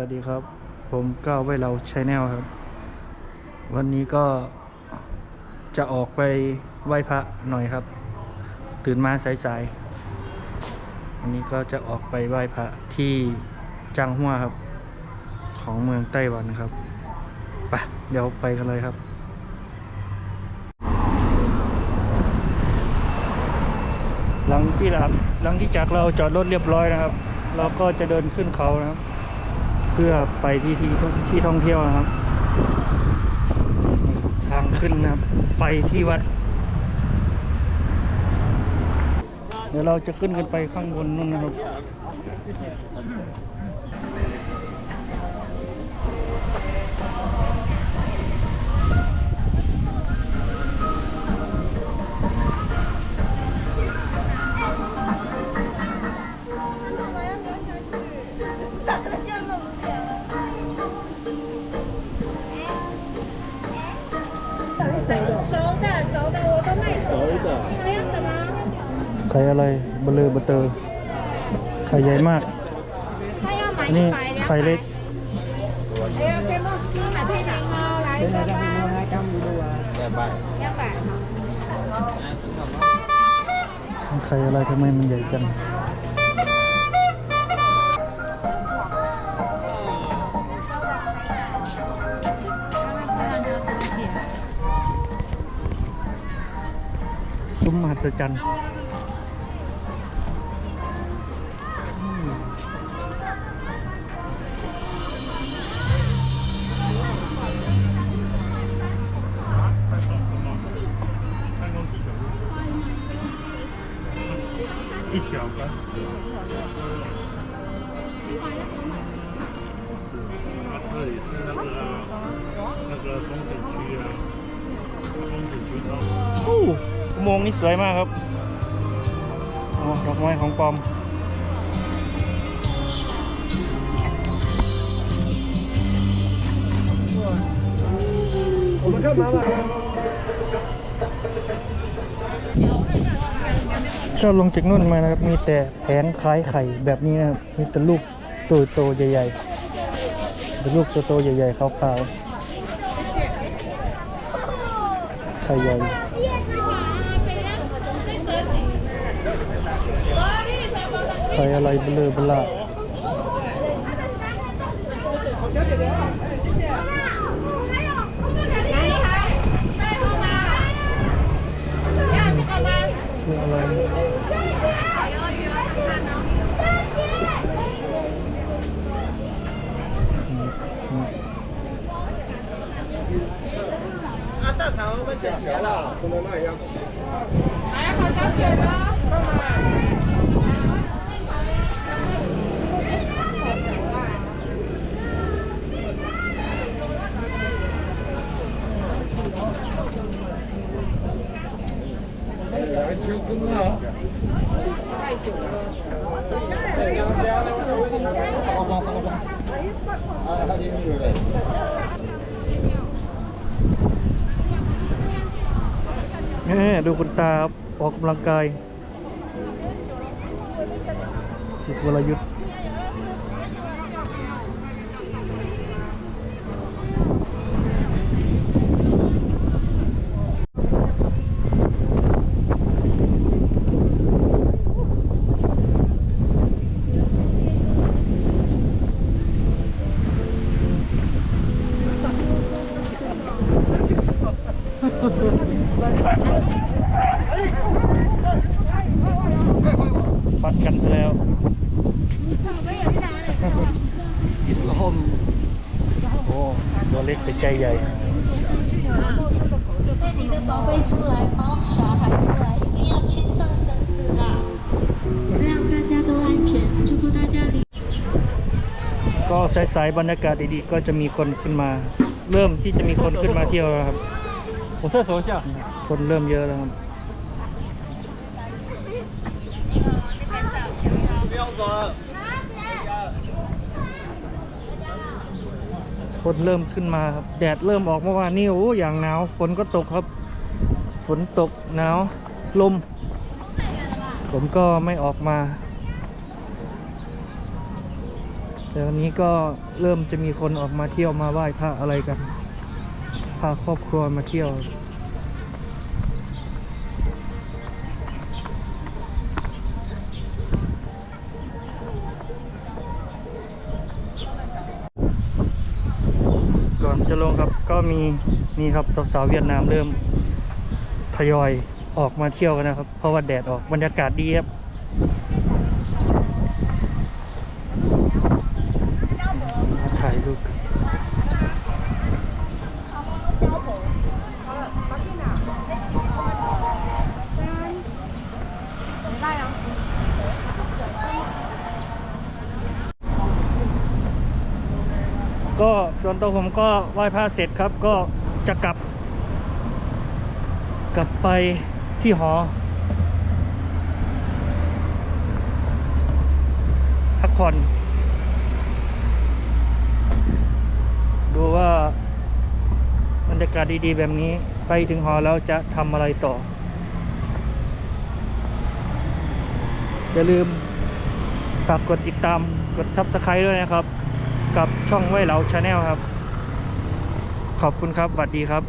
วัสดีครับ ผมก้าวไวเราชแนลครับ วันนี้ก็จะออกไปไหว้พระหน่อยครับ ตื่นมาสายๆวันนี้ก็จะออกไปไหว้พระที่จังหัวครับ ของเมืองไต้หวันครับไปเดี๋ยวไปกันเลยครับหลังที่หลังหลังที่จากเราจอดรถเรียบร้อยนะครับ เราก็จะเดินขึ้นเขานะครับ เพื่อไปที่ที่ที่ท่องเที่ยวนะครับ ทางขึ้นนะครับ ไปที่วัด เดี๋ยวเราจะขึ้นกันไปข้างบนนู่นนะครับ ไข่อะไรเบลเลอเบเตอร์ไข่ใหญ่มาก นี่ไข่เล็กไข่อะไรทำไมมันใหญ่จัง มมหัศจรรย์อืม一条三十。这里是那个那个风景 โมงนี่สวยมากครับอดอกไม้ของปอม ผมเข้ามาว่าก็ลงจากนู่นมานะครับ มีแต่แผนคล้ายไข่แบบนี้นะครับ มีแต่ลูกตัวโตใหญ่ๆแต่ลูกตัวโตใหญ่ๆขาวๆไข่ใหญ่ ไข่อะไรเบลอเบลา 哪里好？在后吗？要这个吗？ ชื่ออะไรอืมอืม 来好小姐的。 นี่ดูคุณตาออกกำลังกายฝึกวรยุทธ์ กันซะแล้ว โอ้ตัวเล็กแต่ใจใหญ่ 带你的宝贝出来，猫小孩出来，一定要牵上绳子的，这样大家都安全。祝福大家旅。 ก็สายๆบรรยากาศดีๆ ก็จะมีคนขึ้นมา เริ่มที่จะมีคนขึ้นมาเที่ยวแล้วครับ 我厕所一下。 คนเริ่มเยอะแล้วครับ คนเริ่มขึ้นมาครับ แดดเริ่มออกเมื่อวานนี้โอ้อย่างหนาว ฝนก็ตกครับ ฝนตกหนาว ลม ผมก็ไม่ออกมาแต่วันนี้ก็เริ่มจะมีคนออกมาเที่ยวมาไหว้พระอะไรกัน พาครอบครัวมาเที่ยว จะลงครับ ก็มีนี่ครับสาวๆเวียดนามเริ่มทยอยออกมาเที่ยวกันนะครับ เพราะว่าแดดออกบรรยากาศดีครับ มาถ่ายรูปกัน ก็ส่วนตัวผมก็ไหว้พระเสร็จครับ ก็จะกลับ กลับไปที่หอพักผ่อนดูว่าบรรยากาศดีๆ แบบนี้ไปถึงหอแล้วจะทำอะไรต่อ อย่าลืมฝากกดติดตามกด Subscribe ด้วยนะครับ กับช่องไว้เหลาชาแนลครับ ขอบคุณครับสวัสดีครับ